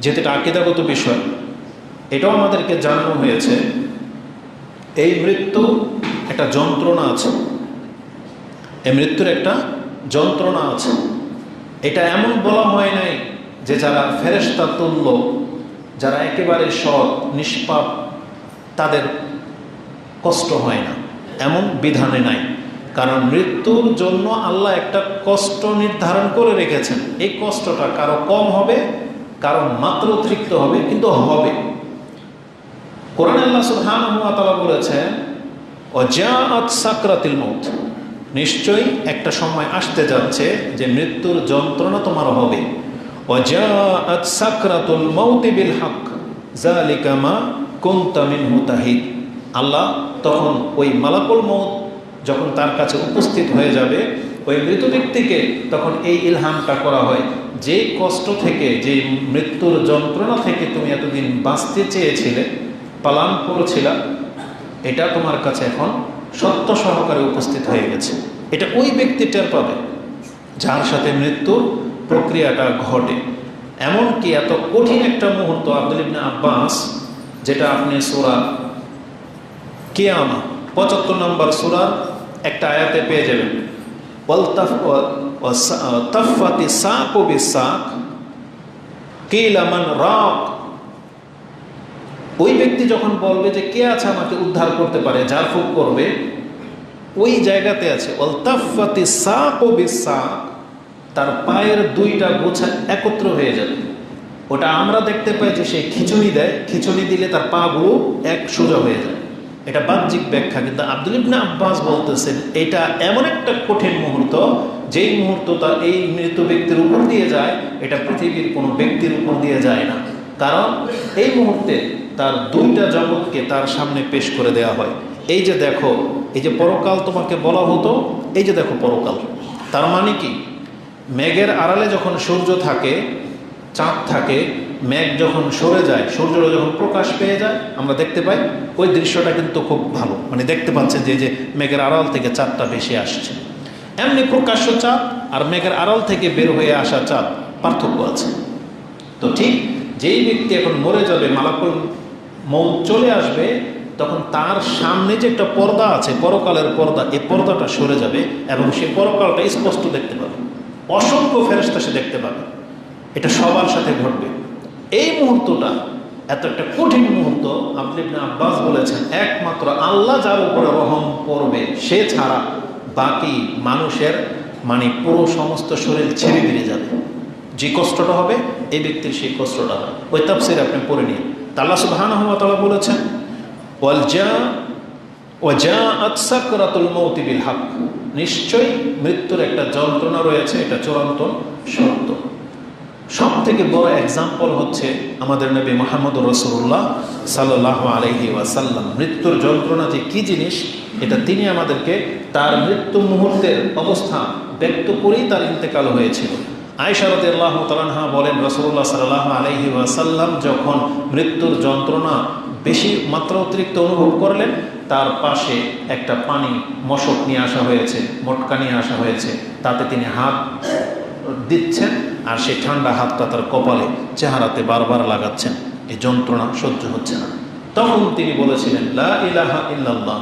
যেহেতু এটা আকিদাগত বিষয়, এটাও আমাদেরকে জানানো হয়েছে, এই মৃত্যু একটা যন্ত্রণা আছে। এই মৃত্যুর একটা যন্ত্রণা আছে। এটা এমন বলা হয় নাই যে যারা ফেরেস্তা তুল্য, যারা একেবারে সৎ, নিষ্পাপ, তাদের কষ্ট হয় না। এমন বিধানে নাই। কারণ মৃত্যুর জন্য আল্লাহ একটা কষ্ট নির্ধারণ করে রেখেছেন। এই কষ্টটা কারও কম হবে কারও মাত্র অতিরিক্ত হবে, কিন্তু হবে। কোরআন আল্লাহ তাআলা বলেছেন, অজাআত সাকরাতিল মউত। নিশ্চয়ই একটা সময় আসতে যাচ্ছে যে মৃত্যুর যন্ত্রণা তোমার হবে। অজাআত সাকরাতুল মউত বিল হক, যালিকা মা কুনতা মিনহু তাহিদ। আল্লাহ তখন ওই মালাকুল মউত যখন তার কাছে উপস্থিত হয়ে যাবে ওই মৃত ব্যক্তিকে তখন এই ইলহামটা করা হয়, যে কষ্ট থেকে, যে মৃত্যুর যন্ত্রণা থেকে তুমি এতদিন বাঁচতে চেয়েছিলে, পালন করেছিলা, এটা তোমার কাছে এখন সত্য সহকারে উপস্থিত হয়ে গেছে। এটা ওই ব্যক্তি টের পাবে, যার সাথে মৃত্যুর প্রক্রিয়াটা ঘটে। এমনকি এত কঠিন একটা মুহূর্ত আব্দুল ইবনে আব্বাস, যেটা আপনি সোরা কিয়ামা পঁচাত্তর নম্বর সুরার একটা আয়াতে পেয়ে যাবেন। তফাতি সাক ও বিসাক কিলামান রাক। ওই ব্যক্তি যখন বলবে যে কে আছে আমাকে উদ্ধার করতে পারে ঝাড়ফুঁক করবে, ওই জায়গাতে আছে অলতাফাতি সাক ও বিসাক তার পায়ের দুইটা গোছা একত্র হয়ে যাবে। ওটা আমরা দেখতে পাই যে সে খিচুড়ি দেয়। খিচুড়ি দিলে তার পাগুলো এক সোজা হয়ে যায়। এটা বাহ্যিক ব্যাখ্যা, কিন্তু আব্দুল ইবনে আব্বাস বলতেছেন, এটা এমন একটা কঠিন মুহূর্ত, যেই মুহূর্ত তার এই মৃত ব্যক্তির উপর দিয়ে যায়, এটা পৃথিবীর কোনো ব্যক্তির উপর দিয়ে যায় না। কারণ এই মুহূর্তে তার দুইটা জগৎকে তার সামনে পেশ করে দেওয়া হয়। এই যে দেখো, এই যে পরকাল তোমাকে বলা হতো, এই যে দেখো পরকাল। তার মানে কি? মেঘের আড়ালে যখন সূর্য থাকে, চাঁদ থাকে মেঘ যখন সরে যায় সূর্যটা যখন প্রকাশ পেয়ে যায়, আমরা দেখতে পাই ওই দৃশ্যটা কিন্তু খুব ভালো। মানে দেখতে পাচ্ছেন যে যে মেঘের আড়াল থেকে চাঁদটা বেশি আসছে। এমনি প্রকাশ্য চাঁদ আর মেঘের আড়াল থেকে বের হয়ে আসা চাঁদ পার্থক্য আছে। তো ঠিক যেই ব্যক্তি এখন মরে যাবে, মালাকুল মৌ চলে আসবে, তখন তার সামনে যে একটা পর্দা আছে, পরকালের পর্দা এই পর্দাটা সরে যাবে এবং সে পরকালটা স্পষ্ট দেখতে পাবে। অসংখ্য ফেরস্তা সে দেখতে পাবে। এটা সবার সাথে ঘটবে। এই মুহূর্তটা এত একটা কঠিন মুহূর্ত আপনি আব্বাস বলেছেন, একমাত্র আল্লাহ যার উপরে রহম করবে সে ছাড়া বাকি মানুষের মানে পুরো সমস্ত শরীর ছেড়ে বেরিয়ে যাবে। যে কষ্টটা হবে, এই ব্যক্তির সেই কষ্টটা হবে। ওই তাপসির আপনি পড়ে নিন। তাল্লা সুবহান তালা বলেছেন হক। নিশ্চয়ই মৃত্যুর একটা যন্ত্রণা রয়েছে, এটা চূড়ান্ত সত্য সব থেকে বড় এক্সাম্পল হচ্ছে আমাদের নবী মোহাম্মদ রসুল্লাহ সাল্লাহ আলহি ওয়াসাল্লাম। মৃত্যুর যন্ত্রণা যে কী জিনিস, এটা তিনি আমাদেরকে তার মৃত্যু মুহূর্তের অবস্থা ব্যক্ত করেই তার ইন্তেকাল হয়েছিল। আয়সারত আল্লাহ তালাহা বলেন রসুল্লাহ সাল্লাহ আলহি ওয়াসাল্লাম যখন মৃত্যুর যন্ত্রণা বেশি মাত্রা অতিরিক্ত অনুভব করলেন, তার পাশে একটা পানি মশক নিয়ে আসা হয়েছে, মটকা নিয়ে আসা হয়েছে। তাতে তিনি হাত দিচ্ছেন আর সেই ঠান্ডা হাতটা তার কপালে চেহারাতে বারবার লাগাচ্ছেন। এই যন্ত্রণা সহ্য হচ্ছে না। তখন তিনি বলেছিলেন, লা ইলাহা ইল্লাল্লাহ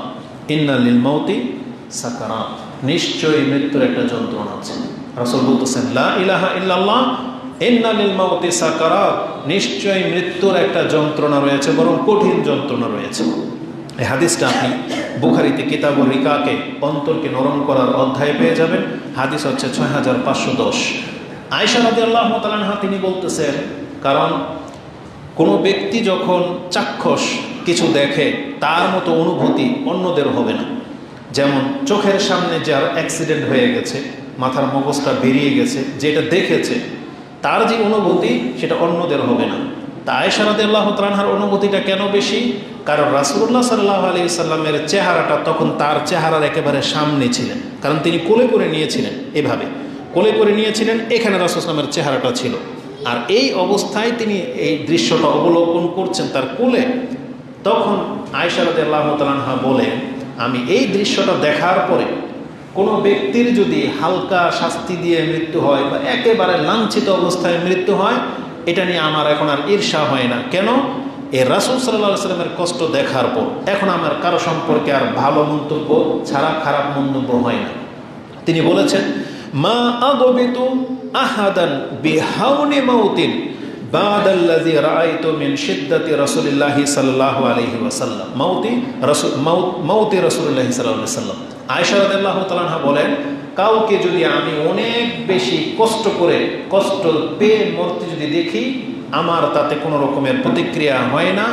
নিশ্চয়ই মৃত্যুর একটা যন্ত্রণা আছে। রসল বলতেছেন ইলাহা ইল্লাল্লাহ ইন্নালিল মৌতি নিশ্চয়ই মৃত্যুর একটা যন্ত্রণা রয়েছে, বরং কঠিন যন্ত্রণা রয়েছে। এই হাদিসটা আপনি বুখারিতে কিতাবুল রিকাকে অন্তরকে নরম করার অধ্যায় পেয়ে যাবেন। হাদিস হচ্ছে ছয় হাজার পাঁচশো দশ। আয়সা রাজি আল্লাহ তালানহা তিনি বলতেছেন, কারণ কোনো ব্যক্তি যখন চাক্ষুষ কিছু দেখে, তার মতো অনুভূতি অন্যদের হবে না। যেমন চোখের সামনে যার অ্যাক্সিডেন্ট হয়ে গেছে, মাথার মগজটা বেরিয়ে গেছে, যেটা দেখেছে, তার যে অনুভূতি, সেটা অন্যদের হবে না। তা আয়সারাদ আল্লাহ তালানহার অনুভূতিটা কেন বেশি? কারণ রাসুল্লাহ সাল্লাহ আলি সাল্লামের চেহারাটা তখন তার চেহারার একেবারে সামনে ছিলেন। কারণ তিনি কোলে করে নিয়েছিলেন এভাবে। কোলে করে নিয়েছিলেন, এখানে রাসুলামের চেহারাটা ছিল। আর এই অবস্থায় তিনি এই দৃশ্যটা অবলোকন করছেন তার কোলে। তখন আয়সারদ আল্লাহ তালানহা বলেন, আমি এই দৃশ্যটা দেখার পরে কোনো ব্যক্তির যদি হালকা শাস্তি দিয়ে মৃত্যু হয় বা একেবারে লাঞ্ছিত অবস্থায় মৃত্যু হয়, এটা নিয়ে আমার এখন আর ঈর্ষা হয় না। কেন? এ রাসুল সাল্লাহ সাল্লামের কষ্ট দেখার পর। এখন আমার কারও সম্পর্কে আর ভালো মন্তব্য ছাড়া খারাপ মন্তব্য হয় না। তিনি বলেছেন মা আগবিতু আহাদান বিহাউনি মাউতিন বাদাল্লাযী রাআইতু মিন শিদ্দাতি রাসূলিল্লাহি সাল্লাল্লাহু আলাইহি ওয়াসাল্লাম। মাউতি রাসূল মাউত রাসূলুল্লাহি সাল্লাল্লাহু আলাইহি ওয়াসাল্লাম। আয়েশা রাদিয়াল্লাহু তাআলা বলেন, কাউকে যদি আমি অনেক বেশি কষ্ট করে, কষ্ট পেয়ে মরতে যদি দেখি, আমার তাতে কোনো রকমের প্রতিক্রিয়া হয় না।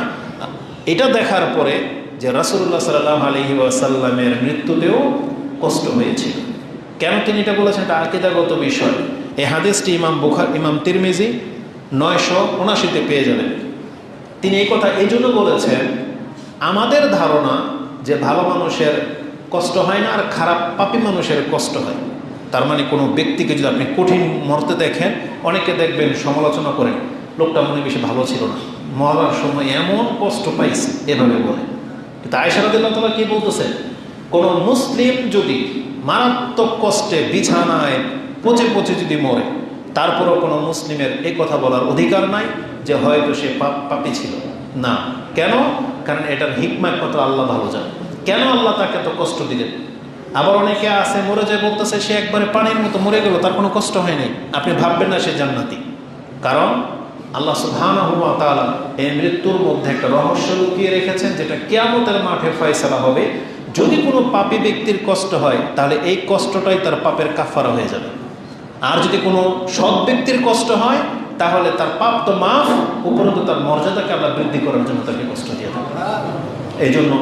এটা দেখার পরে যে রাসূলুল্লাহ সাল্লাল্লাহু আলাইহি ওয়াসাল্লামের মৃত্যুতেও কষ্ট হয়েছিল। কেন তিনি এটা বলেছেন? এটা আকিদাগত বিষয়। এই হাদিসটি ইমাম বুখার, ইমাম তিরমিজি নয়শো উনাশিতে পেয়ে যাবেন। তিনি এই কথা এই জন্য বলেছেন, আমাদের ধারণা যে ভালো মানুষের কষ্ট হয় না আর খারাপ পাপি মানুষের কষ্ট হয়। তার মানে কোনো ব্যক্তিকে যদি আপনি কঠিন মরতে দেখেন, অনেকে দেখবেন সমালোচনা করেন, লোকটা মনে বেশি ভালো ছিল না। মরার সময় এমন কষ্ট পাইছে, এভাবে বলে। কিন্তু আয়সারাদিল্লাহ তালা কি বলতেছে? কোনো মুসলিম যদি মারাত্মক কষ্টে বিছানায় পচে পচে যদি মরে, তারপরও কোনো মুসলিমের এই কথা বলার অধিকার নাই যে হয়তো সে পাপ পাপি ছিল। না। কেন? কারণ এটার হিকমা কত আল্লাহ ভালো যান কেন আল্লাহ তাকে তো কষ্ট দিলেন? আবার অনেকে আছে, মরে যায় বলতেছে, সে একবারে পানির মতো মরে গেল, তার কোনো কষ্ট হয় নাই। আপনি ভাববেন না সে জান্নাতি। কারণ আল্লাহ সুবহান তাআলা এই মৃত্যুর মধ্যে একটা রহস্য লুকিয়ে রেখেছেন, যেটা কেয়ামতের মাঠে ফয়সালা হবে। যদি কোনো পাপী ব্যক্তির কষ্ট হয়, তাহলে এই কষ্টটাই তার পাপের কাফারা হয়ে যাবে। আর যদি কোনো সৎ ব্যক্তির কষ্ট হয়, তাহলে তার পাপ তো মাফ, উপরন্ত তার মর্যাদাকে আল্লাহ বৃদ্ধি করার জন্য তাকে কষ্ট দিয়ে থাকে। এই জন্য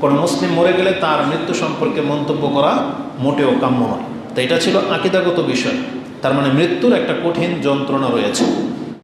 কোনো মুসলিম মরে গেলে তার মৃত্যু সম্পর্কে মন্তব্য করা মোটেও কাম্য নয়। তো এটা ছিল আকিদাগত বিষয়। তার মানে মৃত্যুর একটা কঠিন যন্ত্রণা রয়েছে।